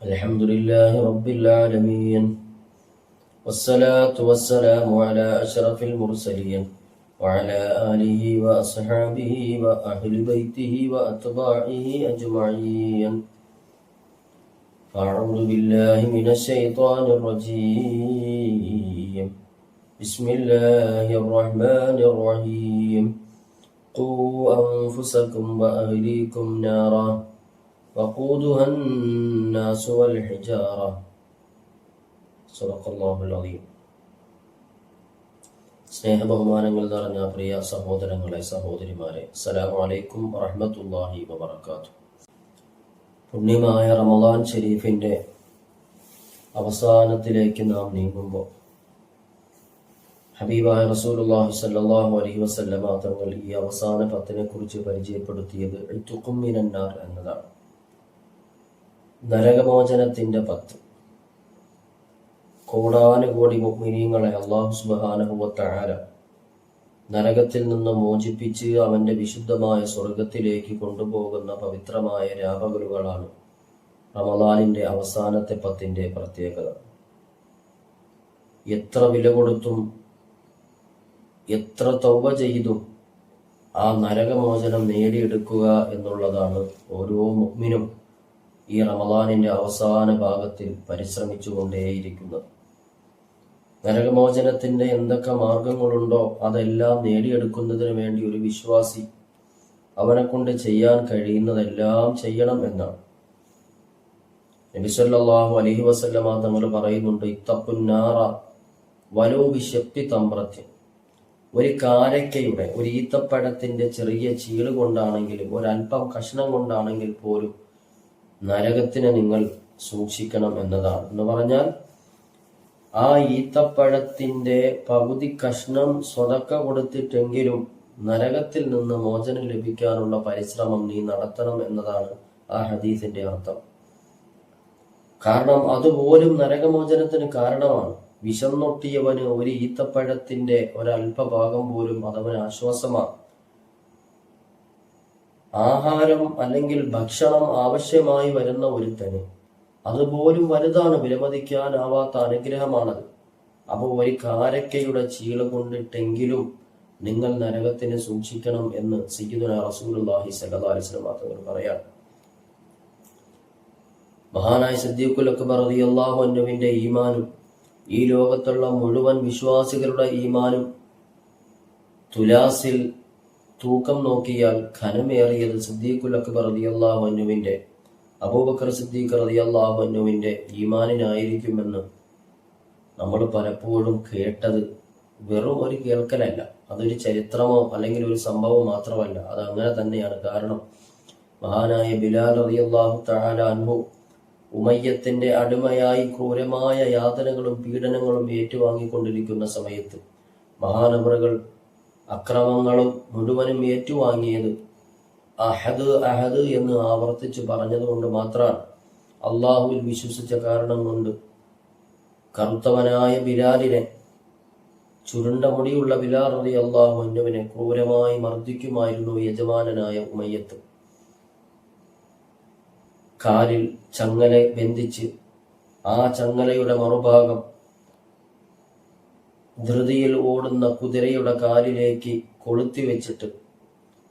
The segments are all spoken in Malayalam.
الحمد لله رب العالمين والصلاة والسلام على أشرف المرسلين وعلى آله وأصحابه وأهل بيته وأتباعه أجمعين. أعوذ بالله من الشيطان الرجيم. بسم الله الرحمن الرحيم. قوا أنفسكم وأهليكم نارا. وقودها الناس والحجارة صدق الله العظيم സ്നേഹബഹുമാനങ്ങൾ നിറഞ്ഞ പ്രിയ സഹോദരങ്ങളെ സഹോദരിമാരെ അസ്സലാമു അലൈക്കും വറഹ്മത്തുള്ളാഹി വബറകാതുഹു പുണ്യമായ റമദാൻ ഷരീഫിന്റെ അവസാനത്തിലേക്ക് നാം നീങ്ങുമ്പോൾ ഹബീബായ റസൂലുള്ളാഹി സ്വല്ലല്ലാഹു അലൈഹി വസല്ലമ തങ്ങൾ ഈ അവസാന പത്തിനെ കുറിച്ച് പരിചയപ്പെടുത്തിയത് ഇത്തുഖും മിനന്നാർ എന്നതാണ് നരകമോചനത്തിന്റെ പത്ത്. കോടാനുകോടി മുഅ്മിനീങ്ങളെ അള്ളാഹു സുബ്ഹാനഹു വതആല നരകത്തിൽ നിന്ന് മോചിപ്പിച്ച് അവന്റെ വിശുദ്ധമായ സ്വർഗത്തിലേക്ക് കൊണ്ടുപോകുന്ന പവിത്രമായ രാപകലുകളാണ് റമദാനിന്റെ അവസാനത്തെ പത്തിന്റെ പ്രത്യേകത. എത്ര വില കൊടുത്തും എത്ര തൗബ ചെയ്തും ആ നരകമോചനം നേടിയെടുക്കുക എന്നുള്ളതാണ് ഓരോ മുഗ്മിനും ഈ റമദാനിന്റെ അവസാന ഭാഗത്തിൽ പരിശ്രമിച്ചുകൊണ്ടേയിരിക്കുന്നത് നരകമോചനത്തിന്റെ എന്തൊക്കെ മാർഗങ്ങളുണ്ടോ അതെല്ലാം നേടിയെടുക്കുന്നതിന് വേണ്ടി ഒരു വിശ്വാസി അവനെ കൊണ്ട് ചെയ്യാൻ കഴിയുന്നതെല്ലാം ചെയ്യണം എന്നാണ്. നബിസല്ലാഹു അലഹി വസല്ലമ തങ്ങൾ പറയുന്നുണ്ട് ഇത്തപ്പുന്നാറ വലോ ശക്തി തമ്പ്രത്യം ഒരു കാരക്കയുടെ ഒരു ഈത്തപ്പഴത്തിന്റെ ചെറിയ ചീൾ കൊണ്ടാണെങ്കിലും ഒരല്പം കഷ്ണം കൊണ്ടാണെങ്കിൽ പോലും നരകത്തിനെ നിങ്ങൾ സൂക്ഷിക്കണം എന്നതാണ്. എന്ന് പറഞ്ഞാൽ ആ ഈത്തപ്പഴത്തിന്റെ പകുതി കഷ്ണം സ്വതക്ക കൊടുത്തിട്ടെങ്കിലും നരകത്തിൽ നിന്ന് മോചനം ലഭിക്കാനുള്ള പരിശ്രമം നീ നടത്തണം എന്നതാണ് ആ ഹദീസിന്റെ അർത്ഥം. കാരണം അതുപോലും നരകമോചനത്തിന് കാരണമാണ്. വിശന്നൊട്ടിയവന് ഒരു ഈത്തപ്പഴത്തിന്റെ ഒരല്പഭാഗം പോലും അതവന് ആശ്വാസമാണ്. ആഹാരം അല്ലെങ്കിൽ ഭക്ഷണം ആവശ്യമായി വരുന്ന ഒരുത്തന് അതുപോലും വലുതാണ് വിലമതിക്കാനാവാത്ത അനുഗ്രഹമാണത്. അപ്പോൾ ഒരു കാരക്കയുടെ ചീള കൊണ്ടിട്ടെങ്കിലും നിങ്ങൾ നരകത്തിനെ സൂക്ഷിക്കണം എന്ന് സയ്യിദുന റസൂലുള്ളാഹി സ്വല്ലല്ലാഹി അലൈഹി വസല്ലം തങ്ങൾ പറയാ മഹാനായ സദ്ദീഖുൽ അക്ബർ റളിയല്ലാഹു അൻഹുവിന്റെ ഈമാനും ഈ ലോകത്തുള്ള മുഴുവൻ വിശ്വാസികളുടെ ഈമാനും തുലാസിൽ തൂക്കം നോക്കിയാൽ ഖനമേറിയത് സിദ്ദീഖുൽ അക്ബർ റളിയല്ലാഹു അൻഹുവിന്റെ അബൂബക്കർ സിദ്ദീഖ് റളിയല്ലാഹു അൻഹുവിന്റെ ഈമാനിനായിരിക്കുമെന്ന് നമ്മൾ പലപ്പോഴും കേട്ടത് വെറും ഒരു കേൾക്കലല്ല. അതൊരു ചരിത്രമോ അല്ലെങ്കിൽ ഒരു സംഭവം മാത്രമല്ല. അത് അങ്ങനെ തന്നെയാണ്. കാരണം മഹാനായ ബിലാൽ റളിയല്ലാഹു തആല അൻഹു ഉമയ്യത്തിന്റെ അടിമയായി ക്രൂരമായ യാതനകളും പീഡനങ്ങളും ഏറ്റുവാങ്ങിക്കൊണ്ടിരിക്കുന്ന സമയത്ത് മഹാനവറുകൾ അക്രമങ്ങളും മുഴുവനും ഏറ്റുവാങ്ങിയത് അഹദ് അഹദ് എന്ന് ആവർത്തിച്ച് പറഞ്ഞതുകൊണ്ട് മാത്രമാണ് അള്ളാഹുവിൽ വിശ്വസിച്ച കാരണം കൊണ്ട്. കറുത്തവനായ ബിലാലിനെ ചുരുണ്ട മുടിയുള്ള ബിലാൽ റതി അള്ളാഹു അന്നുവിനെ ക്രൂരമായി മർദ്ദിക്കുമായിരുന്നു യജമാനനായ ഉമയ്യത്ത്. കാലിൽ ചങ്ങല ബന്ധിച്ച് ആ ചങ്ങലയുടെ മറുഭാഗം ധൃതിയിൽ ഓടുന്ന കുതിരയുടെ കാലിലേക്ക് കൊളുത്തി വെച്ചിട്ട്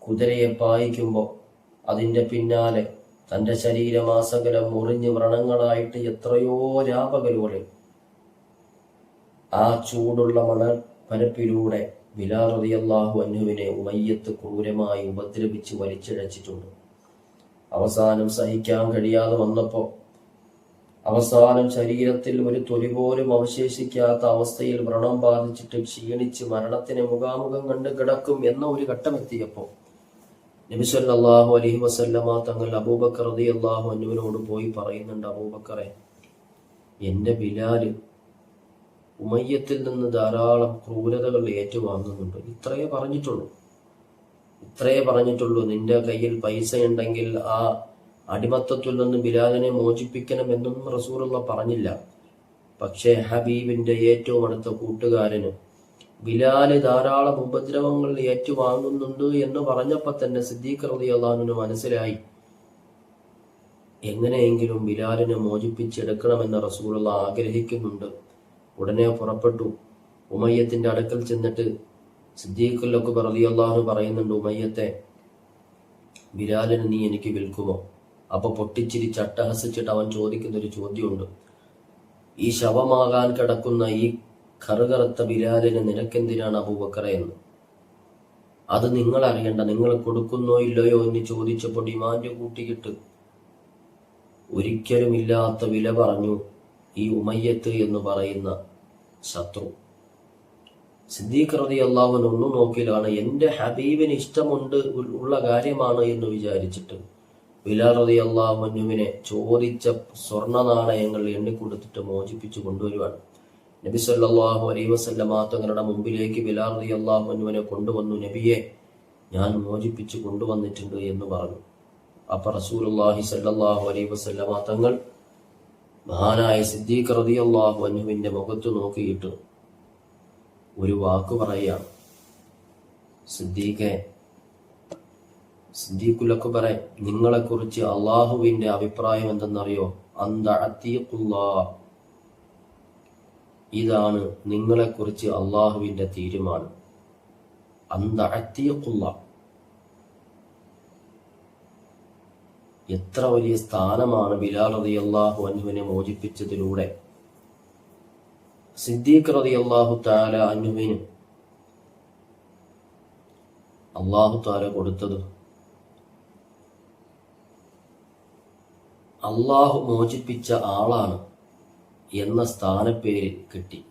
കുതിരയെ പായിക്കുമ്പോൾ അതിന്റെ പിന്നാലെ തന്റെ ശരീരമാസകലം മുറിഞ്ഞ് വ്രണങ്ങളായിട്ട് എത്രയോ രാപകലുകളിൽ ആ ചൂടുള്ള മണൽ പരപ്പിലൂടെ ബിലാറതിയല്ലാഹു അന്നുവിനെ ഉമയ്യത്ത് ക്രൂരമായി ഉപദ്രവിച്ച് വലിച്ചിഴച്ചിട്ടുണ്ട്. അവസാനം സഹിക്കാൻ കഴിയാതെ വന്നപ്പോ അവസാനം ശരീരത്തിൽ ഒരു തൊലി പോലും അവശേഷിക്കാത്ത അവസ്ഥയിൽ വ്രണം ബാധിച്ചിട്ട് ക്ഷീണിച്ച് മരണത്തിന് മുഖാമുഖം കണ്ട് കിടക്കും എന്ന ഒരു ഘട്ടമെത്തിയപ്പോ നബിസല്ലാഹു അലഹി വസല്ലമ തങ്ങൾ അബൂബക്കർ അതി അള്ളാഹു അന്നുവിനോട് പോയി പറയുന്നുണ്ട് അബൂബക്കറെ എന്റെ ബിലാൽ ഉമയ്യത്തിൽ നിന്ന് ധാരാളം ക്രൂരതകൾ ഏറ്റുവാങ്ങുന്നുണ്ട്. ഇത്രയേ പറഞ്ഞിട്ടുള്ളൂ. ഇത്രയേ പറഞ്ഞിട്ടുള്ളൂ. നിന്റെ കയ്യിൽ പൈസ ഉണ്ടെങ്കിൽ ആ അടിമത്തത്തിൽ നിന്ന് ബിലാലിനെ മോചിപ്പിക്കണം റസൂറുള്ള പറഞ്ഞില്ല. പക്ഷേ ഹബീബിന്റെ ഏറ്റവും അടുത്ത കൂട്ടുകാരന് ബിലാൽ ധാരാളം ഉപദ്രവങ്ങൾ ഏറ്റുവാങ്ങുന്നുണ്ട് എന്ന് പറഞ്ഞപ്പോ തന്നെ സിദ്ദീഖ് റതി അള്ളഹാനു മനസ്സിലായി. എങ്ങനെയെങ്കിലും ബിലാലിനെ മോചിപ്പിച്ചെടുക്കണമെന്ന് റസൂറുള്ള ആഗ്രഹിക്കുന്നുണ്ട്. ഉടനെ പുറപ്പെട്ടു. ഉമയ്യത്തിന്റെ അടുക്കൽ ചെന്നിട്ട് സിദ്ദീഖുല്ലൊക്കെ റളിയല്ലാഹു പറയുന്നുണ്ട് ഉമയ്യത്തെ ബിലാലിന് നീ എനിക്ക് വിൽക്കുമോ? അപ്പൊ പൊട്ടിച്ചിരി ചട്ടഹസിച്ചിട്ട് അവൻ ചോദിക്കുന്ന ഒരു ചോദ്യമുണ്ട്. ഈ ശവമാകാൻ കിടക്കുന്ന ഈ കറുകറുത്ത ബിലാലിന് നിനക്കെന്തിനാണ് അബൂബക്കറ എന്ന്? അത് നിങ്ങൾ അറിയണ്ട നിങ്ങൾ കൊടുക്കുന്നോ ഇല്ലയോ എന്ന് ചോദിച്ചപ്പോൾ ഡിമാൻഡ് കൂട്ടിയിട്ട് ഒരിക്കലുമില്ലാത്ത വില പറഞ്ഞു ഈ ഉമയ്യത്ത് എന്ന് പറയുന്ന ശത്രു. സിദ്ദീഖ് റതി അള്ളാഹുവിന് ഒന്നും നോക്കിയിലാണ് എന്റെ ഹബീബിന് ഇഷ്ടമുണ്ട് ഉള്ള കാര്യമാണ് എന്ന് വിചാരിച്ചിട്ട് ബിലാൽ റതി അള്ളാഹുവിനെ ചോദിച്ച സ്വർണ നാണയങ്ങൾ എണ്ണിക്കൊടുത്തിട്ട് മോചിപ്പിച്ചു കൊണ്ടുവരുവാണ് നബി സല്ലാഹു അലൈ വസല്ലമ തങ്ങളുടെ മുമ്പിലേക്ക് ബിലാൽ റതി അള്ളാഹുവിനെ കൊണ്ടുവന്നു. നബിയെ ഞാൻ മോചിപ്പിച്ചു കൊണ്ടുവന്നിട്ടുണ്ട് എന്ന് പറഞ്ഞു. അപ്പൊ റസൂലുള്ളാഹി സല്ലാഹു അലൈ വസല്ലമ തങ്ങൾ മഹാനായ സിദ്ദീഖ് റതി അള്ളാഹു അനുവിന്റെ മുഖത്ത് നോക്കിയിട്ട് ഒരു വാക്ക് പറയുകയാണ്. സിദ്ദീഖെ സിദ്ദീഖുലൊക്കെ നിങ്ങളെ കുറിച്ച് അള്ളാഹുവിന്റെ അഭിപ്രായം എന്തെന്നറിയോ? അന്ത ഇതാണ് നിങ്ങളെക്കുറിച്ച് അള്ളാഹുവിന്റെ തീരുമാനം. അന്ത എത്ര വലിയ സ്ഥാനമാണ് ബിലാൽ റതി അള്ളാഹു അനുവിനെ മോചിപ്പിച്ചതിലൂടെ. സിദ്ദീഖ് റതി അള്ളാഹു താല അനുവിന് അള്ളാഹു താല കൊടുത്തത് അള്ളാഹു മോചിപ്പിച്ച ആളാണ് എന്ന സ്ഥാനപ്പേര് കിട്ടി.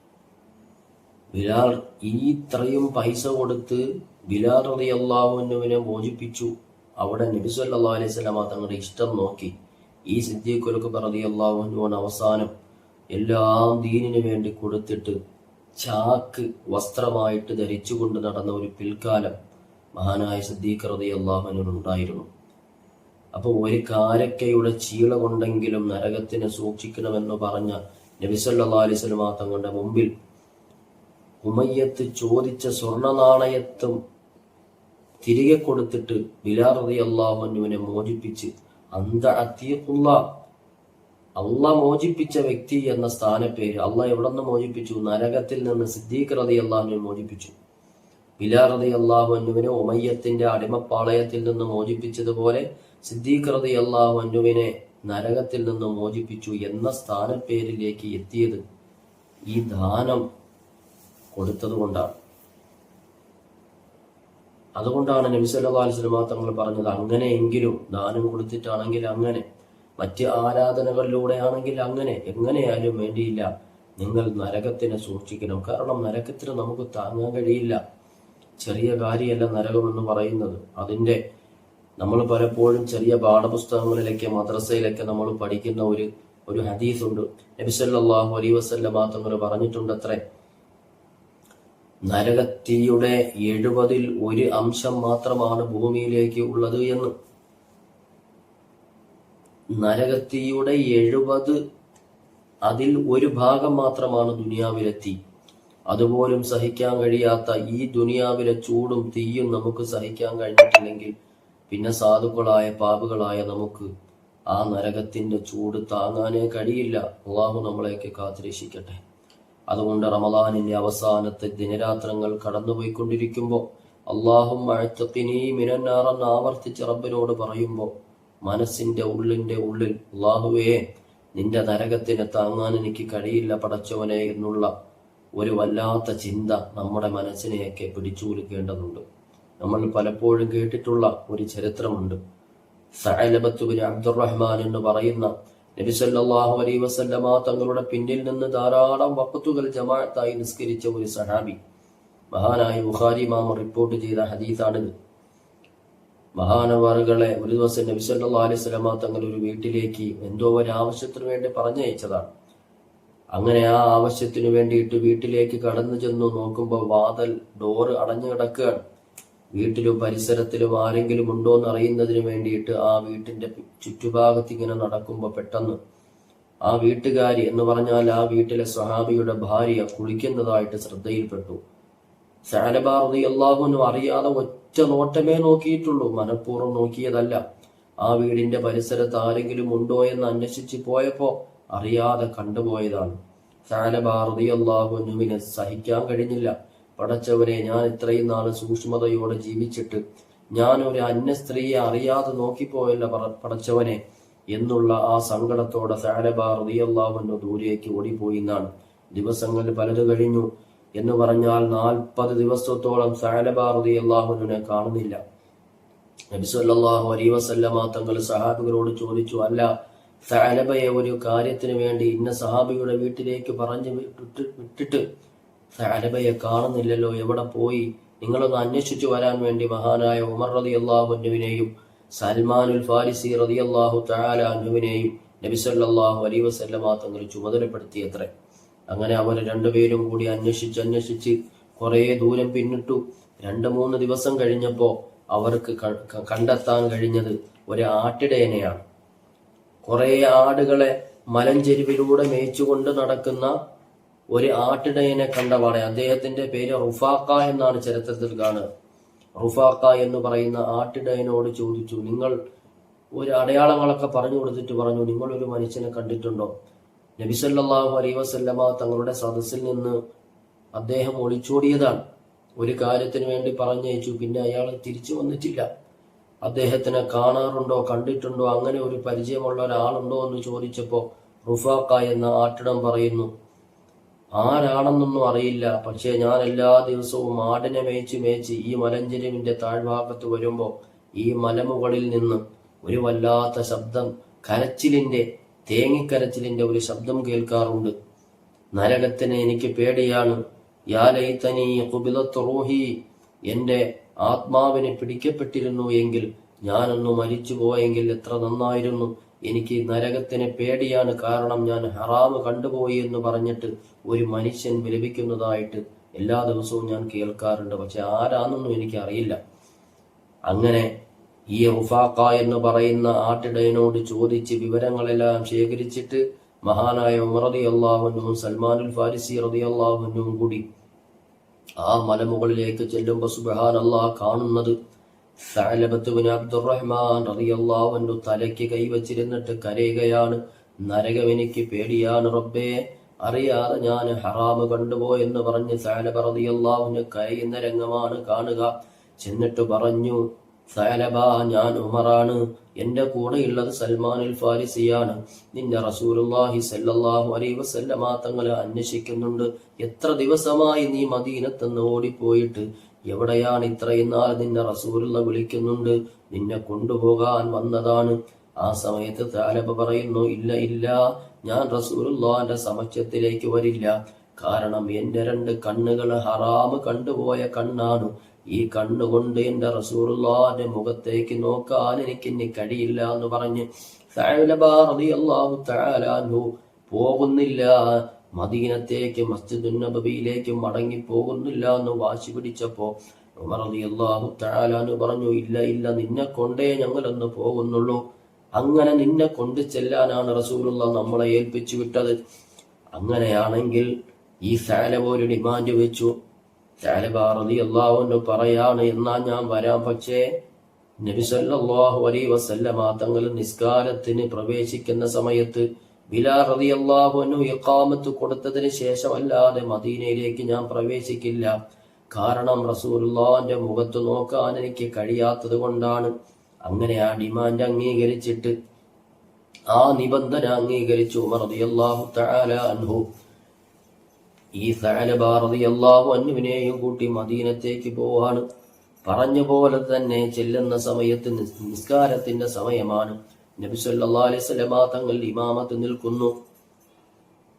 ബിലാൽ ഇത്രയും പൈസ കൊടുത്ത് ബിലാൽ റതി അള്ളാഹുവിനെ മോചിപ്പിച്ചു. അവിടെ നബിസ്വല്ലാ അലൈഹി സ്വലാമ തങ്ങളുടെ ഇഷ്ടം നോക്കി. ഈ സിദ്ദീഖുലൊക്കെ റതി അള്ളാഹുവിനോട് അവസാനം. എല്ലാം ദീനിനു വേണ്ടി കൊടുത്തിട്ട് ചാക്ക് വസ്ത്രമായിട്ട് ധരിച്ചുകൊണ്ട് നടന്ന ഒരു പിൽക്കാലം മഹാനായ സിദ്ദീഖ് റതി അള്ളാഹുവിനുണ്ടായിരുന്നു അപ്പോൾ ഒരു കാരക്കയുടെ ചീള കൊണ്ടെങ്കിലും നരകത്തിനെ സൂക്ഷിക്കണമെന്ന് പറഞ്ഞ നബിസല്ലാ അലൈഹി സ്വലമ തങ്ങളുടെ മുമ്പിൽ ഉമയ്യത്ത് ചോദിച്ച സ്വർണ നാണയത്തും തിരികെ കൊടുത്തിട്ട് ബിലാറതി അള്ളാഹുവിനെ മോചിപ്പിച്ച് അന്ത അത്തിയുള്ള അള്ള മോചിപ്പിച്ച വ്യക്തി എന്ന സ്ഥാനപ്പേര് അള്ള എവിടെ നിന്ന് മോചിപ്പിച്ചു? നരകത്തിൽ നിന്ന് സിദ്ദീഖ് റതി അള്ളാഹുവിനെ മോചിപ്പിച്ചു. ബിലാൽ റതി അള്ളാഹുവിനെ ഉമയ്യത്തിന്റെ അടിമപ്പാളയത്തിൽ നിന്ന് മോചിപ്പിച്ചതുപോലെ സിദ്ദീഖ് റതി അള്ളാഹു അനുവിനെ നരകത്തിൽ നിന്ന് മോചിപ്പിച്ചു എന്ന സ്ഥാനപ്പേരിലേക്ക് എത്തിയത് ഈ ദാനം കൊടുത്തതുകൊണ്ടാണ്. അതുകൊണ്ടാണ് നബി സല്ലല്ലാഹു അലൈഹി വസല്ലം തങ്ങൾ പറഞ്ഞത് അങ്ങനെയെങ്കിലും ദാനം കൊടുത്തിട്ടാണെങ്കിൽ അങ്ങനെ മറ്റ് ആരാധനകളിലൂടെ ആണെങ്കിൽ അങ്ങനെ എങ്ങനെയായാലും വേണ്ടിയില്ല. നിങ്ങൾ നരകത്തിനെ സൂക്ഷിക്കണം. കാരണം നരകത്തിന് നമുക്ക് താങ്ങാൻ കഴിയില്ല. ചെറിയ കാര്യമല്ല നരകമെന്ന് പറയുന്നത്. അതിന്റെ നമ്മൾ പലപ്പോഴും ചെറിയ പാഠപുസ്തകങ്ങളിലൊക്കെ മദ്രസയിലൊക്കെ നമ്മൾ പഠിക്കുന്ന ഒരു ഒരു ഹദീസ് ഉണ്ട് നബി സല്ലല്ലാഹു അലൈഹി വസല്ലം തങ്ങൾ പറഞ്ഞിട്ടുണ്ട് അത്രേ നരകത്തീയുടെ എഴുപതിൽ ഒരു അംശം മാത്രമാണ് ഭൂമിയിലേക്ക് ഉള്ളത് എന്ന്. നരകത്തീയുടെ എഴുപത് അതിൽ ഒരു ഭാഗം മാത്രമാണ് ദുനിയാവിലെത്തി. അതുപോലും സഹിക്കാൻ കഴിയാത്ത ഈ ദുനിയാവിലെ ചൂടും തീയും നമുക്ക് സഹിക്കാൻ കഴിഞ്ഞിട്ടില്ലെങ്കിൽ പിന്നെ സാധുക്കളായ പാപുകളായ നമുക്ക് ആ നരകത്തിന്റെ ചൂട് താങ്ങാനേ കഴിയില്ല. അള്ളാഹു നമ്മളെയൊക്കെ കാത്തിരക്ഷിക്കട്ടെ. അതുകൊണ്ട് റമദാനിന്റെ അവസാനത്തെ ദിനരാത്രങ്ങൾ കടന്നുപോയിക്കൊണ്ടിരിക്കുമ്പോൾ അള്ളാഹും അഴത്തത്തിനീ മിനന്നാറെന്ന് ആവർത്തിച്ച് റബ്ബിനോട് പറയുമ്പോൾ മനസ്സിന്റെ ഉള്ളിന്റെ ഉള്ളിൽ അള്ളാഹുവേ നിന്റെ നരകത്തിനെ താങ്ങാൻ എനിക്ക് കഴിയില്ല പടച്ചവനെ എന്നുള്ള ഒരു വല്ലാത്ത ചിന്ത നമ്മുടെ മനസ്സിനെയൊക്കെ പിടിച്ചുകുലുക്കേണ്ടതുണ്ട് നമ്മൾ പലപ്പോഴും കേട്ടിട്ടുള്ള ഒരു ചരിത്രമുണ്ട്. സഅലബത്തുബിൻ അബ്ദുറഹ്മാൻ എന്ന് പറയുന്ന നബി സല്ലല്ലാഹു അലൈഹി വസല്ലമ തങ്ങളുടെ പിന്നിൽ നിന്ന് ധാരാളം വക്കത്തുകൾ ജമാഅത്തായി നിസ്കരിച്ച ഒരു സഹാബി. മഹാനായ ബുഖാരി മാമ റിപ്പോർട്ട് ചെയ്ത ഹദീസാണിത്. മഹാനവാറുകളെ ഒരു ദിവസം നബി സല്ലല്ലാഹു അലൈഹി വസല്ലമ തങ്ങൾ ഒരു വീട്ടിലേക്ക് എന്തോ ഒരു ആവശ്യത്തിന് വേണ്ടി പറഞ്ഞയച്ചതാണ്. അങ്ങനെ ആ ആവശ്യത്തിനു വേണ്ടിയിട്ട് വീട്ടിലേക്ക് കടന്നു ചെന്നു നോക്കുമ്പോൾ വാതൽ ഡോറ് അടഞ്ഞു കിടക്കുകയാണ്. വീട്ടിലും പരിസരത്തിലോ ആരെങ്കിലും ഉണ്ടോ എന്ന് അറിയുന്നതിന് വേണ്ടിയിട്ട് ആ വീട്ടിന്റെ ചുറ്റുഭാഗത്ത് ഇങ്ങനെ നടക്കുമ്പോൾ പെട്ടെന്ന് ആ വീട്ടുകാരി എന്ന് പറഞ്ഞാൽ ആ വീട്ടിലെ സഹാബിയുടെ ഭാര്യ കുളിക്കുന്നതായിട്ട് ശ്രദ്ധയിൽപ്പെട്ടു. സാലബാറുതി അള്ളാഹുനും അറിയാതെ ഒറ്റ നോട്ടമേ നോക്കിയിട്ടുള്ളൂ. മനഃപൂർവം നോക്കിയതല്ല. ആ വീടിന്റെ പരിസരത്ത് ആരെങ്കിലും ഉണ്ടോ എന്ന് അന്വേഷിച്ച് പോയപ്പോ അറിയാതെ കണ്ടുപോയതാണ്. സാലബാറുദിയല്ലാഹുനുവിന് സഹിക്കാൻ കഴിഞ്ഞില്ല. പടച്ചവനെ ഞാൻ ഇത്രയും നാൾ സൂക്ഷ്മതയോടെ ജീവിച്ചിട്ട് ഞാൻ ഒരു അന്യ സ്ത്രീയെ അറിയാതെ നോക്കിപ്പോയല്ല പടച്ചവനെ എന്നുള്ള ആ സങ്കടത്തോടെ സാലബാറുദിയല്ലാഹുനു ദൂരേക്ക് ഓടിപ്പോയി എന്നാണ്. ദിവസങ്ങൾ പലത് കഴിഞ്ഞു. എന്ന് പറഞ്ഞാൽ നാൽപ്പത് ദിവസത്തോളം സാലബാറുദിയല്ലാഹുനുവിനെ കാണുന്നില്ല. നബിസ്വല്ലാഹു അലൈ വസല്ലമ തങ്ങൾ സഹാബികളോട് ചോദിച്ചു അല്ല സാലബയെ ഒരു കാര്യത്തിന് വേണ്ടി ഇന്ന സഹാബിയുടെ വീട്ടിലേക്ക് പറഞ്ഞു വിട്ടിട്ട് വിട്ടിട്ട് കാണുന്നില്ലല്ലോ. എവിടെ പോയി? നിങ്ങളൊന്ന് അന്വേഷിച്ചു വരാൻ വേണ്ടി മഹാനായ ഉമർ റതി അള്ളാഹുവിനെയും സൽമാനുൽ ഫാരിസി റതി അള്ളാഹു നബി നബിസല്ലാഹു അലൈ വസല്ലമ തങ്ങൾ ചുമതലപ്പെടുത്തിയത്രേ. അങ്ങനെ അവർ രണ്ടുപേരും കൂടി അന്വേഷിച്ച് അന്വേഷിച്ച് കുറേ ദൂരം പിന്നിട്ടു. രണ്ട് മൂന്ന് ദിവസം കഴിഞ്ഞപ്പോൾ അവർക്ക് കണ്ടെത്താൻ കഴിഞ്ഞത് ഒരു ആട്ടിടയനെയാണ്. കുറേ ആടുകളെ മലഞ്ചെരുവിലൂടെ മേച്ചുകൊണ്ട് നടക്കുന്ന ഒരു ആട്ടിടയനെ കണ്ടവാണ് അദ്ദേഹത്തിന്റെ പേര് റുഫാക്ക എന്നാണ് ചരിത്രത്തിൽ കാണുക. റുഫാക്ക എന്ന് പറയുന്ന ആട്ടിടയനോട് ചോദിച്ചു നിങ്ങൾ ഒരു അടയാളങ്ങളൊക്കെ പറഞ്ഞു കൊടുത്തിട്ട് പറഞ്ഞു നിങ്ങൾ ഒരു മനുഷ്യനെ കണ്ടിട്ടുണ്ടോ? നബിസല്ലാഹു അലൈ വസല്ലമ തങ്ങളുടെ സദസ്സിൽ നിന്ന് അദ്ദേഹം ഒളിച്ചോടിയതാണ്. ഒരു കാര്യത്തിന് വേണ്ടി പറഞ്ഞയച്ചു പിന്നെ അയാൾ തിരിച്ചു വന്നിട്ടില്ല. അദ്ദേഹത്തിനെ കാണാറുണ്ടോ കണ്ടിട്ടുണ്ടോ അങ്ങനെ ഒരു പരിചയമുള്ള ഒരാളുണ്ടോ എന്ന് ചോദിച്ചപ്പോ റുഫാക്ക എന്ന ആട്ടിടം പറയുന്നു ആരാണെന്നൊന്നും അറിയില്ല. പക്ഷേ ഞാൻ എല്ലാ ദിവസവും ആടിനെ മേച്ച് മേച്ച് ഈ മലഞ്ചെരുവിന്റെ താഴ്ഭാഗത്ത് വരുമ്പോൾ ഈ മലമുകളിൽ നിന്ന് ഒരു വല്ലാത്ത ശബ്ദം കരച്ചിലിന്റെ തേങ്ങിക്കരച്ചിലിന്റെ ഒരു ശബ്ദം കേൾക്കാറുണ്ട്. നരകത്തിന് എനിക്ക് പേടിയാണ്. യാ ലൈതനി ഖുബിലത്ത് റൂഹി എന്റെ ആത്മാവിനെ പിടിക്കപ്പെട്ടിരുന്നു എങ്കിൽ ഞാനൊന്ന് മരിച്ചു പോയെങ്കിൽ എത്ര നന്നായിരുന്നു. എനിക്ക് നരകത്തിന് പേടിയാണ് കാരണം ഞാൻ ഹറാമ് കണ്ടുപോയി എന്ന് പറഞ്ഞിട്ട് ഒരു മനുഷ്യൻ വിലപിക്കുന്നതായിട്ട് എല്ലാ ദിവസവും ഞാൻ കേൾക്കാറുണ്ട്. പക്ഷെ എനിക്ക് അറിയില്ല അങ്ങനെ ഈ റുഫാക്ക എന്ന് പറയുന്ന ആട്ടിടയനോട് ചോദിച്ച് വിവരങ്ങളെല്ലാം ശേഖരിച്ചിട്ട് മഹാനായ ഉമറതി അള്ളാഹുനും സൽമാനുൽ ഫാരിസി റതി അള്ളാഹുനും കൂടി ആ മലമുകളിലേക്ക് ചെല്ലുമ്പോൾ സുബഹാൻ അള്ളാഹ് കാണുന്നത് അബ്ദുറഹ്മാൻ റളിയല്ലാഹു തലയ്ക്ക് കൈവച്ചിരുന്നിട്ട് കരയുകയാണ്. നരകം പേടിയാണ് റബ്ബേ. അറിയാതെ ഞാൻ ഹറാമ് കണ്ടുപോയെന്ന് പറഞ്ഞ് സഅലബ റളിയല്ലാഹുവിന് കരയുന്ന രംഗമാണ് കാണുക. ചെന്നിട്ട് പറഞ്ഞു സഅലബ ഞാൻ ഉമറാണ്. എന്റെ കൂടെയുള്ളത് സൽമാനുൽ ഫാരിസിയാണ് നിന്റെ റസൂലുള്ളാഹി സല്ലല്ലാഹു അലൈഹി വസല്ലമ തങ്ങളെ അന്വേഷിക്കുന്നുണ്ട്. എത്ര ദിവസമായി നീ മദീനത്തെന്ന് ഓടിപ്പോയിട്ട് എവിടെയാണ് ഇത്രയും നാൾ നിന്നെ റസൂലുള്ള വിളിക്കുന്നുണ്ട്? നിന്നെ കൊണ്ടുപോകാൻ വന്നതാണ്. ആ സമയത്ത് താലബ് പറയുന്നു ഇല്ല ഇല്ല ഞാൻ റസൂലുള്ളാന്റെ സമക്ഷത്തിലേക്ക് വരില്ല. കാരണം എന്റെ രണ്ട് കണ്ണുകൾ ഹറാമ് കണ്ടുപോയ കണ്ണാണ്. ഈ കണ്ണുകൊണ്ട് എന്റെ റസൂലുള്ളാന്റെ മുഖത്തേക്ക് നോക്കാൻ എനിക്ക് ഇനി കഴിയില്ല എന്ന് പറഞ്ഞ് തആല പോകുന്നില്ല. മദീനത്തേക്ക് മസ്ജിദുൻ നബവിയിലേക്ക് മടങ്ങി പോകുന്നില്ല എന്ന് വാശി പിടിച്ചപ്പോ ഉമർ റളിയല്ലാഹു തആല പറഞ്ഞു ഇല്ല ഇല്ല നിന്നെ കൊണ്ടേ ഞങ്ങളെന്ന് പോകുന്നുള്ളൂ. അങ്ങനെ നിന്നെ കൊണ്ടു ചെല്ലാനാണ് റസൂലുള്ള നമ്മളെ ഏൽപ്പിച്ചു വിട്ടത്. അങ്ങനെയാണെങ്കിൽ ഈ സാലബ ഒരു ഡിമാൻഡ് വെച്ചു. സാലബ അള്ളാഹുന് പറയാണ് എന്നാ ഞാൻ വരാം. പക്ഷേ നബി അലൈ വസല്ലമ തങ്ങൾ നിസ്കാരത്തിന് പ്രവേശിക്കുന്ന സമയത്ത് ബിലാൽ റളിയല്ലാഹു അൻഹു ഇഖാമത്ത് കൊടുത്തതിന് ശേഷമല്ലാതെ മദീനയിലേക്ക് ഞാൻ പ്രവേശിക്കില്ല. കാരണം റസൂലുള്ളാഹിന്റെ മുഖത്ത് നോക്കാൻ എനിക്ക് കഴിയാത്തത് കൊണ്ടാണ്. അങ്ങനെ ആ ഡിമാൻഡ് അംഗീകരിച്ചിട്ട് ആ നിബന്ധന അംഗീകരിച്ചു ഉമർ റളിയല്ലാഹു തആല അൻഹു ഈ സഅലബ റളിയല്ലാഹു അൻഹുവിനെയും കൂട്ടി മദീനത്തേക്ക് പോവാണ്. പറഞ്ഞ പോലെ തന്നെ ചെല്ലുന്ന സമയത്ത് നിസ്കാരത്തിന്റെ സമയമാണ്. നബി തങ്ങൾ ഇമാമത്ത് നിൽക്കുന്നു.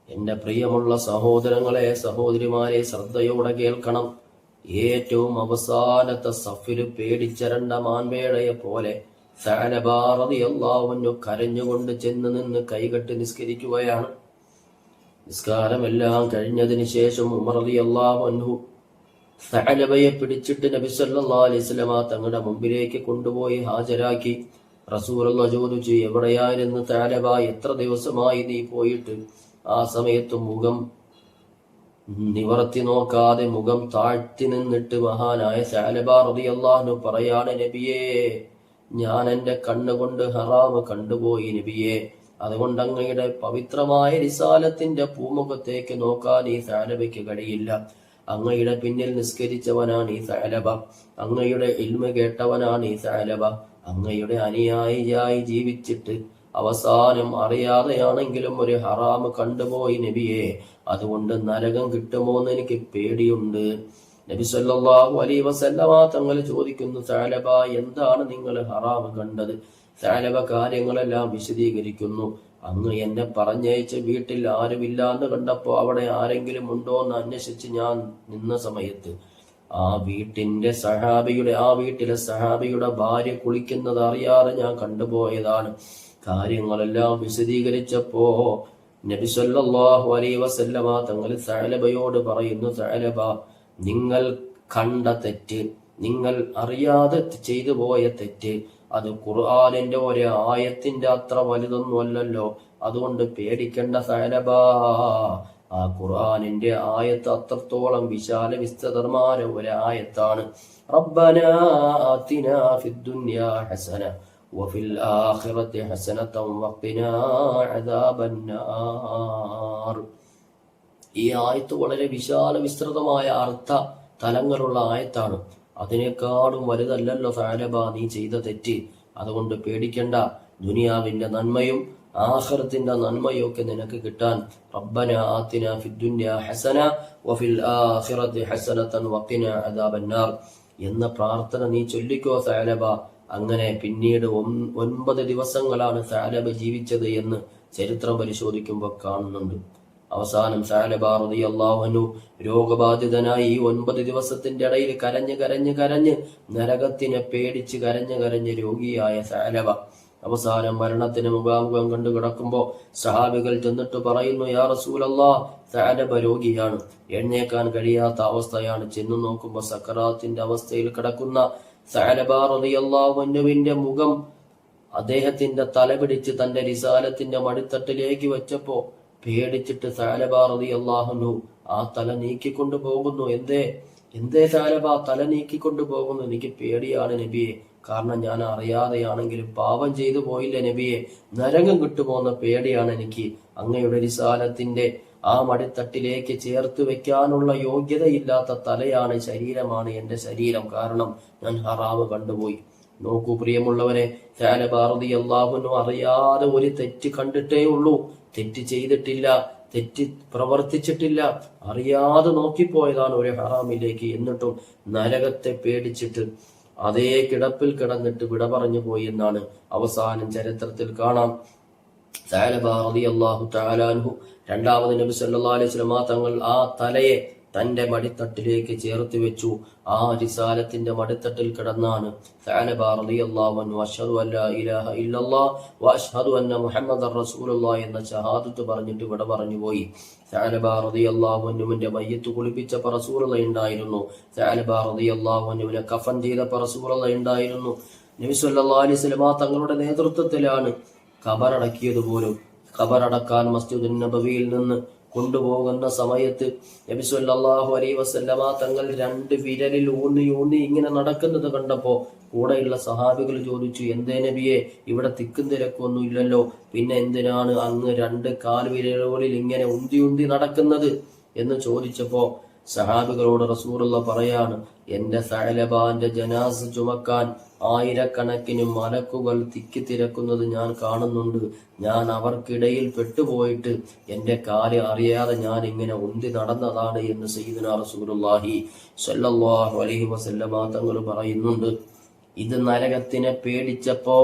എന്റെ പ്രിയമുള്ള സഹോദരങ്ങളെ സഹോദരിമാരെ ശ്രദ്ധയോടെ കേൾക്കണം. ഏറ്റവും അവസാനത്തെ സഫിൽ പേടിച്ചരണ്ട മാൻവേടയെ പോലെ സാലബാറതിയല്ലാവുന്നു കരഞ്ഞുകൊണ്ട് ചെന്ന് നിന്ന് കൈകെട്ടി നിസ്കരിക്കുകയാണ്. നിസ്കാരമെല്ലാം കഴിഞ്ഞതിന് ശേഷം റളിയല്ലാഹു അൻഹു സഹലബയെ പിടിച്ചിട്ട് നബി അലൈസ്ലമ തങ്ങളുടെ മുമ്പിലേക്ക് കൊണ്ടുപോയി ഹാജരാക്കി. റസൂലുള്ള ചോദിച്ചു എവിടെയായിരുന്നു താലബ? എത്ര ദിവസമായി നീ പോയിട്ട് ആ സമയത്ത് മുഖം നിവർത്തി നോക്കാതെ മുഖം താഴ്ത്തി നിന്നിട്ട് മഹാനായ സാലബ റളിയല്ലാഹു പറയാണ് നബിയേ ഞാൻ എന്റെ കണ്ണുകൊണ്ട് ഹറാമ് കണ്ടുപോയി നബിയെ. അതുകൊണ്ട് അങ്ങയുടെ പവിത്രമായ നിസാലത്തിന്റെ പൂമുഖത്തേക്ക് നോക്കാൻ ഈ സാലബയ്ക്ക് കഴിയില്ല. അങ്ങയുടെ പിന്നിൽ നിസ്കരിച്ചവനാണ് ഈ സാലബ അങ്ങയുടെ ഇൽമ കേട്ടവനാണ് ഈ സാലബ അങ്ങയുടെ അനുയായിയായി ജീവിച്ചിട്ട് അവസാനം അറിയാതെയാണെങ്കിലും ഒരു ഹറാമ് കണ്ടുപോയി നബിയെ. അതുകൊണ്ട് നരകം കിട്ടുമോ എന്ന് എനിക്ക് പേടിയുണ്ട്. നബി സല്ലാഹു അലൈ വസല്ലമ തങ്ങൾ ചോദിക്കുന്നു സാലബ എന്താണ് നിങ്ങൾ ഹറാമ് കണ്ടത്? സാലബ കാര്യങ്ങളെല്ലാം വിശദീകരിക്കുന്നു. അങ്ങ് എന്നെ പറഞ്ഞയച്ച് വീട്ടിൽ ആരുമില്ലാന്ന് കണ്ടപ്പോ അവിടെ ആരെങ്കിലും ഉണ്ടോ എന്ന് അന്വേഷിച്ച് ഞാൻ നിന്ന സമയത്ത് ആ വീട്ടിന്റെ സഹാബിയുടെ ആ വീട്ടിലെ സഹാബിയുടെ ഭാര്യ കുളിക്കുന്നത് അറിയാതെ ഞാൻ കണ്ടുപോയതാണ്. കാര്യങ്ങളെല്ലാം വിശദീകരിച്ചപ്പോ നബി അലൈ വസല്ലമ തങ്ങൾ സഹലബയോട് പറയുന്നു സഹലബ നിങ്ങൾ കണ്ട തെറ്റ് നിങ്ങൾ അറിയാതെ ചെയ്തു പോയ തെറ്റ് അത് ഖുർആാനിന്റെ ഒരു ആയത്തിന്റെ അത്ര വലുതൊന്നുമല്ലല്ലോ. അതുകൊണ്ട് പേടിക്കേണ്ട സഅലബ ആ ഖുർആനിന്റെ ആയത്ത് അത്രത്തോളം വിശാല വിസ്തൃതമായ ഒരു ആയത്താണ് റബ്ബന ആതിനാ ഫിദ് ദുനിയാ ഹസന وفي الآخرة حسنة وقنا عذاب النار ഈ ആയത്ത് വളരെ വിശാല വിസ്തൃതമായ അർത്ഥ തലങ്ങളുള്ള ആയത്താണ് അതിനേക്കാളും വലുതല്ലല്ലോ സാലബ നീ ചെയ്ത തെറ്റ് അതുകൊണ്ട് പേടിക്കണ്ട ദുനിയാവിന്റെ നന്മയും ആഖിറത്തിന്റെ നന്മയൊക്കെ നിനക്ക് കിട്ടാൻ. റബ്ബന ആത്തിന ഫിദ്ദുന്യ ഹസന വഫിൽ ആഖിറത്തി ഹസനതൻ വഖിന അദാബന്നാർ. എന്ന പ്രാർത്ഥന നീ ചൊല്ലിക്കോ സാലബ അങ്ങനെ പിന്നീട് ഒൻ- ഒൻപത് ദിവസങ്ങളാണ് സാലബ ജീവിച്ചത് എന്ന് ചരിത്രം പരിശോധിക്കുമ്പോൾ കാണുന്നുണ്ട്. അവസാനം സാലബ റളിയല്ലാഹു രോഗബാധിതനായി ഈ ഒൻപത് ദിവസത്തിന്റെ ഇടയിൽ കരഞ്ഞ് കരഞ്ഞ് കരഞ്ഞ് നരകത്തിനെ പേടിച്ച് കരഞ്ഞ് കരഞ്ഞ് രോഗിയായ സാലബ അവസാനം മരണത്തിന് മുഖാമുഖം കണ്ടു കിടക്കുമ്പോ സഹാബികൾ ചെന്നിട്ട് പറയുന്നു യാ റസൂലല്ലാ സാലബ രോഗിയാണ്. എഴുന്നേക്കാൻ കഴിയാത്ത അവസ്ഥയാണ് ചെന്നു നോക്കുമ്പോൾ സക്കറാത്തിന്റെ അവസ്ഥയിൽ കിടക്കുന്ന സാലബ റളിയല്ലാഹുവിന്റെ മുഖം അദ്ദേഹത്തിന്റെ തല പിടിച്ച് തന്റെ റിസാലത്തിന്റെ മടിത്തട്ടിലേക്ക് വെച്ചപ്പോ പേടിച്ചിട്ട് സാലബ അള്ളാഹുനു ആ തല നീക്കിക്കൊണ്ടു പോകുന്നു. എന്തേ? എന്തേ സാലബ തല നീക്കിക്കൊണ്ടു പോകുന്നു. എനിക്ക് പേടിയാണ് നബിയെ. കാരണം ഞാൻ അറിയാതെയാണെങ്കിലും പാപം ചെയ്തു പോയില്ല നബിയെ. നരകം കിട്ടുപോകുന്ന പേടിയാണ് എനിക്ക്. അങ്ങയുടെ രിസാലത്തിന്റെ ആ മടിത്തട്ടിലേക്ക് ചേർത്ത് വെക്കാനുള്ള യോഗ്യതയില്ലാത്ത തലയാണ് ശരീരമാണ് എന്റെ ശരീരം. കാരണം ഞാൻ ഹറാമ് കണ്ടുപോയി. നോക്കൂ പ്രിയമുള്ളവരെ സാലബാറതി അള്ളാഹുനും അറിയാതെ ഒരു തെറ്റ് കണ്ടിട്ടേ ഉള്ളൂ. തെറ്റ് ചെയ്തിട്ടില്ല. തെറ്റ് പ്രവർത്തിച്ചിട്ടില്ല. അറിയാതെ നോക്കിപ്പോയതാണ് ഒരു ഹറാമിലേക്ക്. എന്നിട്ടും നരകത്തെ പേടിച്ചിട്ട് അതേ കിടപ്പിൽ കിടന്നിട്ട് വിട പറഞ്ഞു പോയി എന്നാണ് അവസാനം ചരിത്രത്തിൽ കാണാം. അള്ളാഹു രണ്ടാമത് നബി സല്ലാ അലൈഹി വസല്ലമ തങ്ങൾ ആ തലയെ തന്റെ മടിത്തട്ടിലേക്ക് ചേർത്ത് വെച്ചു. ആ റിസാലത്തിന്റെ മടിത്തട്ടിൽ കിടന്നാണ് എന്ന ഷഹാദത്ത് പറഞ്ഞിട്ട് ഇവിടെ പറഞ്ഞു പോയി സഅലബ റളിയല്ലാഹു അൻഹുവിന്റെ മയ്യത്ത് കുളിപ്പിച്ച പറസൂറല ഉണ്ടായിരുന്നു അൻഹുവിനെ കഫൻ ചെയ്ത പറസൂറല ഉണ്ടായിരുന്നു നബി സല്ലല്ലാഹു അലൈഹി വസല്ലമ തങ്ങളുടെ നേതൃത്വത്തിലാണ് ഖബറടക്കിയത് പോലും ഖബറടക്കാൻ മസ്ജിദ് നബവിയിൽ നിന്ന് കൊണ്ടുപോകുന്ന സമയത്ത് നബിസ്വല്ലാഹു അലൈ വസല്ലമ തങ്ങൾ രണ്ട് വിരലിൽ ഊന്നി ഊന്നി ഇങ്ങനെ നടക്കുന്നത് കണ്ടപ്പോ കൂടെയുള്ള സഹാബികൾ ചോദിച്ചു എന്തേ നബിയെ ഇവിടെ തിക്കും തിരക്കൊന്നും ഇല്ലല്ലോ. പിന്നെ എന്തിനാണ് അങ്ങ് രണ്ട് കാൽ വിരലുകളിൽ ഇങ്ങനെ ഉന്തി ഉന്തി നടക്കുന്നത്? എന്ന് ചോദിച്ചപ്പോ സഹാബികളോട് റസൂറുള്ള പറയാണ് എന്റെ സഹലബാന്റെ ജനാസ് ചുമക്കാൻ ആയിരക്കണക്കിന് മലക്കുകൾ തിക്കി തിരക്കുന്നത് ഞാൻ കാണുന്നുണ്ട്. ഞാൻ അവർക്കിടയിൽ പെട്ടുപോയിട്ട് എന്റെ കാൽ അറിയാതെ ഞാൻ ഇങ്ങനെ ഉന്തി നടന്നതാണ് എന്ന് സയ്യിദുന റസൂലുള്ളാഹി സ്വല്ലല്ലാഹു അലൈഹി വസല്ലമ തങ്ങൾ പറയുന്നുണ്ട്. ഇത് നരകത്തിനെ പേടിച്ചപ്പോ